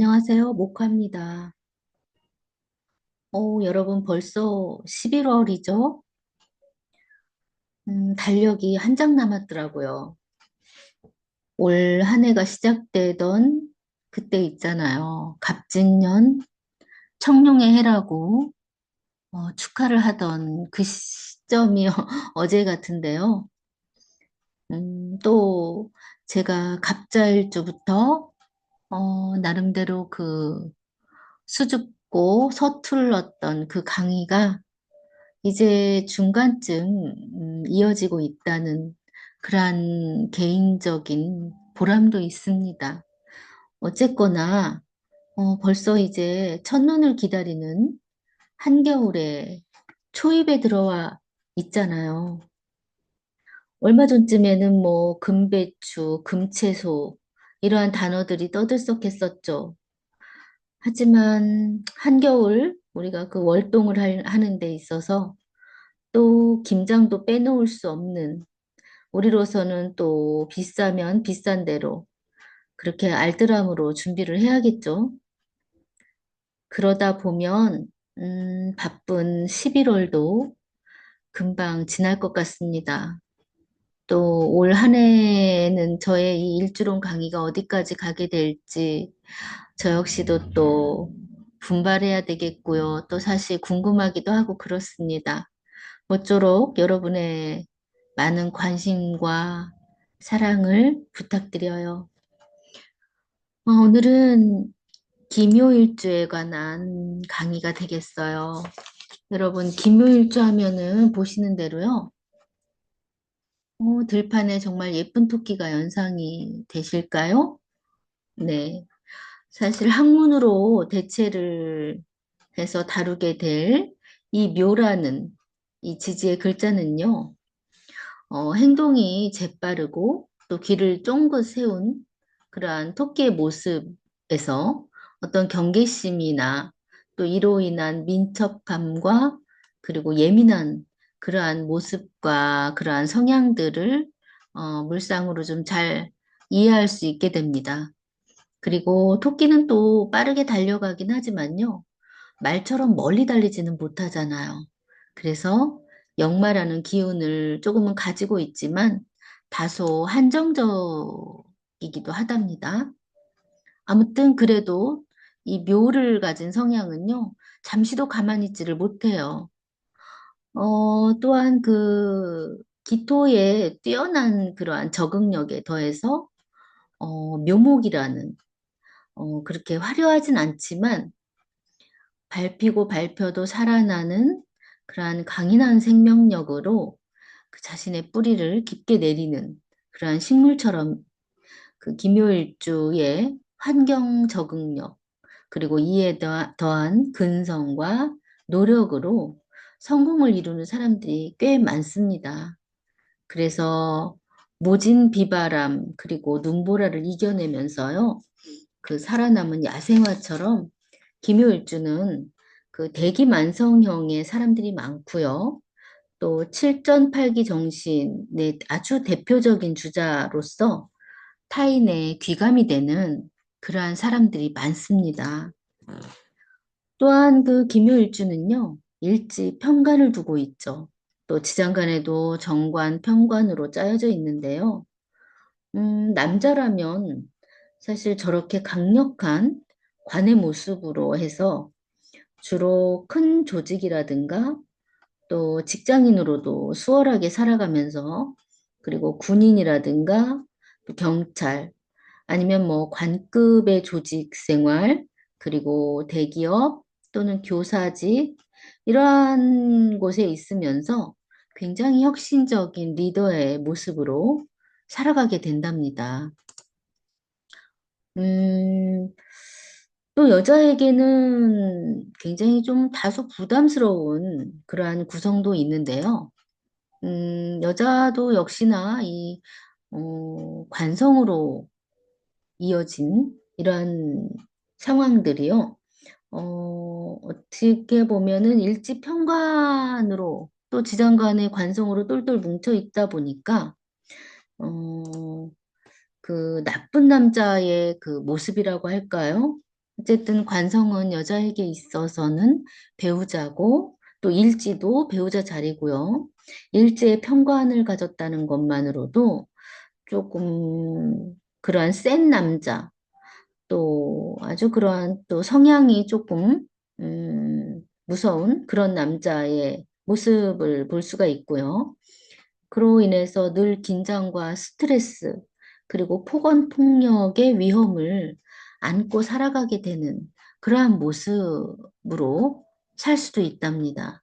안녕하세요. 모카입니다. 어, 여러분 벌써 11월이죠? 음, 달력이 한 장 남았더라고요. 올 한 해가 시작되던 그때 있잖아요. 갑진년 청룡의 해라고 어, 축하를 하던 그 시점이 어제 같은데요. 음, 또 제가 갑자일주부터 어, 나름대로 그 수줍고 서툴렀던 그 강의가 이제 중간쯤 음, 이어지고 있다는 그러한 개인적인 보람도 있습니다. 어쨌거나 어, 벌써 이제 첫눈을 기다리는 한겨울에 초입에 들어와 있잖아요. 얼마 전쯤에는 뭐 금배추, 금채소 이러한 단어들이 떠들썩했었죠. 하지만 한겨울 우리가 그 월동을 할- 하는 데 있어서 또 김장도 빼놓을 수 없는 우리로서는 또 비싸면 비싼 대로 그렇게 알뜰함으로 준비를 해야겠죠. 그러다 보면 음, 바쁜 11월도 금방 지날 것 같습니다. 또 올 한 해는 저의 이 일주론 강의가 어디까지 가게 될지 저 역시도 또 분발해야 되겠고요. 또 사실 궁금하기도 하고 그렇습니다. 모쪼록 여러분의 많은 관심과 사랑을 부탁드려요. 어, 오늘은 기묘일주에 관한 강의가 되겠어요. 여러분, 기묘일주 하면은 보시는 대로요. 어, 들판에 정말 예쁜 토끼가 연상이 되실까요? 네. 사실 학문으로 대체를 해서 다루게 될 이 묘라는 이 지지의 글자는요. 어, 행동이 재빠르고 또 귀를 쫑긋 세운 그러한 토끼의 모습에서 어떤 경계심이나 또 이로 인한 민첩함과 그리고 예민한 그러한 모습과 그러한 성향들을 어, 물상으로 좀 잘 이해할 수 있게 됩니다. 그리고 토끼는 또 빠르게 달려가긴 하지만요. 말처럼 멀리 달리지는 못하잖아요. 그래서 역마라는 기운을 조금은 가지고 있지만 다소 한정적이기도 하답니다. 아무튼 그래도 이 묘를 가진 성향은요, 잠시도 가만히 있지를 못해요. 어, 또한 그 기토의 뛰어난 그러한 적응력에 더해서 어, 묘목이라는 어, 그렇게 화려하진 않지만 밟히고 밟혀도 살아나는 그러한 강인한 생명력으로 그 자신의 뿌리를 깊게 내리는 그러한 식물처럼 그 기묘일주의 환경 적응력 그리고 이에 더- 더한 근성과 노력으로 성공을 이루는 사람들이 꽤 많습니다. 그래서 모진 비바람 그리고 눈보라를 이겨내면서요. 그 살아남은 야생화처럼 김효일주는 그 대기만성형의 사람들이 많고요. 또 칠전팔기 정신의 아주 대표적인 주자로서 타인의 귀감이 되는 그러한 사람들이 많습니다. 또한 그 김효일주는요, 일지 편관을 두고 있죠. 또 지장간에도 정관, 편관으로 짜여져 있는데요. 음, 남자라면 사실 저렇게 강력한 관의 모습으로 해서 주로 큰 조직이라든가 또 직장인으로도 수월하게 살아가면서 그리고 군인이라든가 또 경찰 아니면 뭐 관급의 조직 생활 그리고 대기업 또는 교사직 이러한 곳에 있으면서 굉장히 혁신적인 리더의 모습으로 살아가게 된답니다. 음, 또 여자에게는 굉장히 좀 다소 부담스러운 그러한 구성도 있는데요. 음, 여자도 역시나 이, 어, 관성으로 이어진 이러한 상황들이요. 어, 어떻게 보면은 일지 평관으로 또 지장간의 관성으로 똘똘 뭉쳐 있다 보니까, 어, 그 나쁜 남자의 그 모습이라고 할까요? 어쨌든 관성은 여자에게 있어서는 배우자고 또 일지도 배우자 자리고요. 일지의 편관을 가졌다는 것만으로도 조금 그러한 센 남자 또 아주 그러한 또 성향이 조금 음, 무서운 그런 남자의 모습을 볼 수가 있고요. 그로 인해서 늘 긴장과 스트레스 그리고 폭언 폭력의 위험을 안고 살아가게 되는 그러한 모습으로 살 수도 있답니다.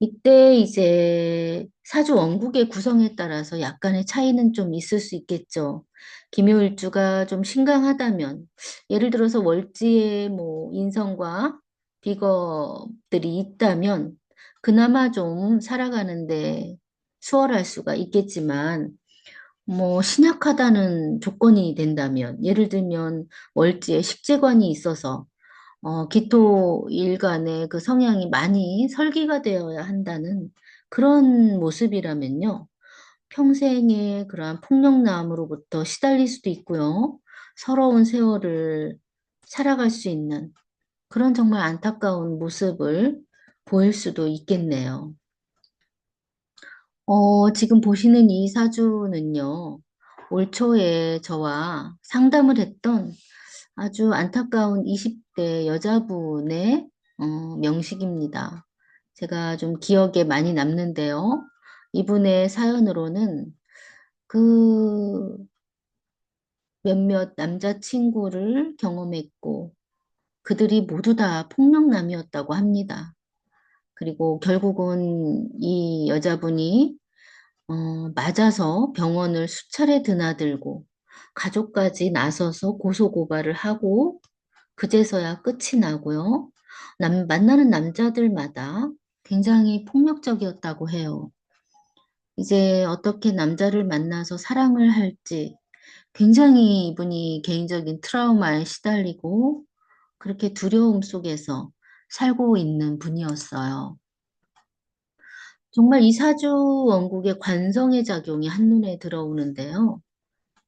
이때 이제 사주 원국의 구성에 따라서 약간의 차이는 좀 있을 수 있겠죠. 기묘일주가 좀 신강하다면, 예를 들어서 월지에 뭐 인성과 비겁들이 있다면, 그나마 좀 살아가는데 수월할 수가 있겠지만, 뭐 신약하다는 조건이 된다면, 예를 들면 월지에 식재관이 있어서 어, 기토 일간의 그 성향이 많이 설계가 되어야 한다는 그런 모습이라면요. 평생의 그러한 폭력남으로부터 시달릴 수도 있고요. 서러운 세월을 살아갈 수 있는 그런 정말 안타까운 모습을 보일 수도 있겠네요. 어, 지금 보시는 이 사주는요, 올 초에 저와 상담을 했던 아주 안타까운 20대 여자분의 어, 명식입니다. 제가 좀 기억에 많이 남는데요. 이분의 사연으로는 그 몇몇 남자친구를 경험했고 그들이 모두 다 폭력남이었다고 합니다. 그리고 결국은 이 여자분이 어, 맞아서 병원을 수차례 드나들고 가족까지 나서서 고소고발을 하고 그제서야 끝이 나고요. 남, 만나는 남자들마다 굉장히 폭력적이었다고 해요. 이제 어떻게 남자를 만나서 사랑을 할지 굉장히 이분이 개인적인 트라우마에 시달리고 그렇게 두려움 속에서 살고 있는 분이었어요. 정말 이 사주 원국의 관성의 작용이 한눈에 들어오는데요.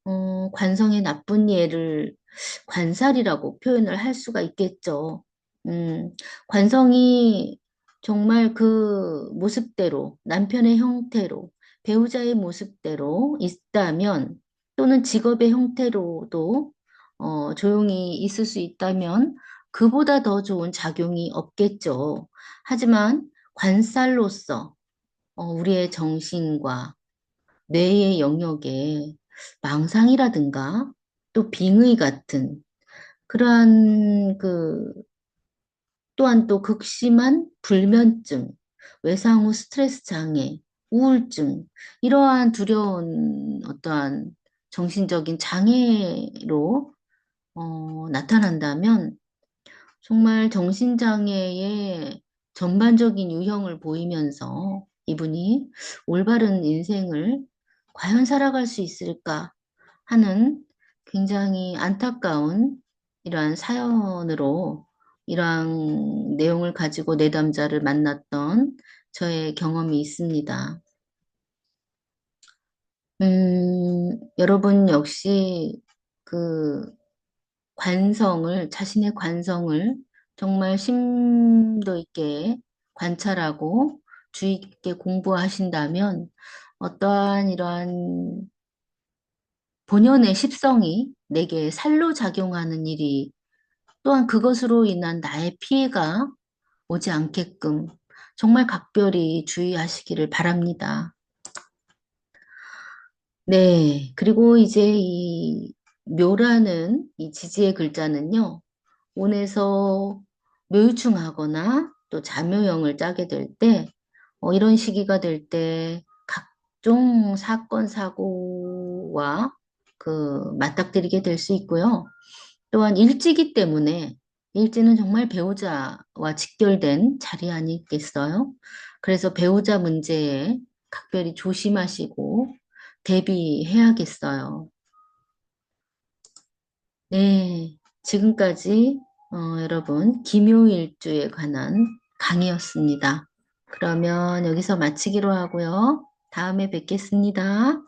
어, 관성의 나쁜 예를 관살이라고 표현을 할 수가 있겠죠. 음, 관성이 정말 그 모습대로, 남편의 형태로, 배우자의 모습대로 있다면, 또는 직업의 형태로도 어, 조용히 있을 수 있다면, 그보다 더 좋은 작용이 없겠죠. 하지만 관살로서 어, 우리의 정신과 뇌의 영역에 망상이라든가 또 빙의 같은 그러한 그 또한 또 극심한 불면증, 외상 후 스트레스 장애, 우울증 이러한 두려운 어떠한 정신적인 장애로 어, 나타난다면 정말 정신장애의 전반적인 유형을 보이면서 이분이 올바른 인생을 과연 살아갈 수 있을까 하는 굉장히 안타까운 이러한 사연으로 이러한 내용을 가지고 내담자를 만났던 저의 경험이 있습니다. 음, 여러분 역시 그 관성을, 자신의 관성을 정말 심도 있게 관찰하고 주의 깊게 공부하신다면 어떠한 이러한 본연의 십성이 내게 살로 작용하는 일이 또한 그것으로 인한 나의 피해가 오지 않게끔 정말 각별히 주의하시기를 바랍니다. 네. 그리고 이제 이 묘라는 이 지지의 글자는요. 온에서 묘유충하거나 또 자묘형을 짜게 될 때, 어, 이런 시기가 될 때 각종 사건, 사고와 그 맞닥뜨리게 될 수 있고요. 또한 일지기 때문에 일지는 정말 배우자와 직결된 자리 아니겠어요? 그래서 배우자 문제에 각별히 조심하시고 대비해야겠어요. 네, 지금까지 어, 여러분 기묘일주에 관한 강의였습니다. 그러면 여기서 마치기로 하고요. 다음에 뵙겠습니다.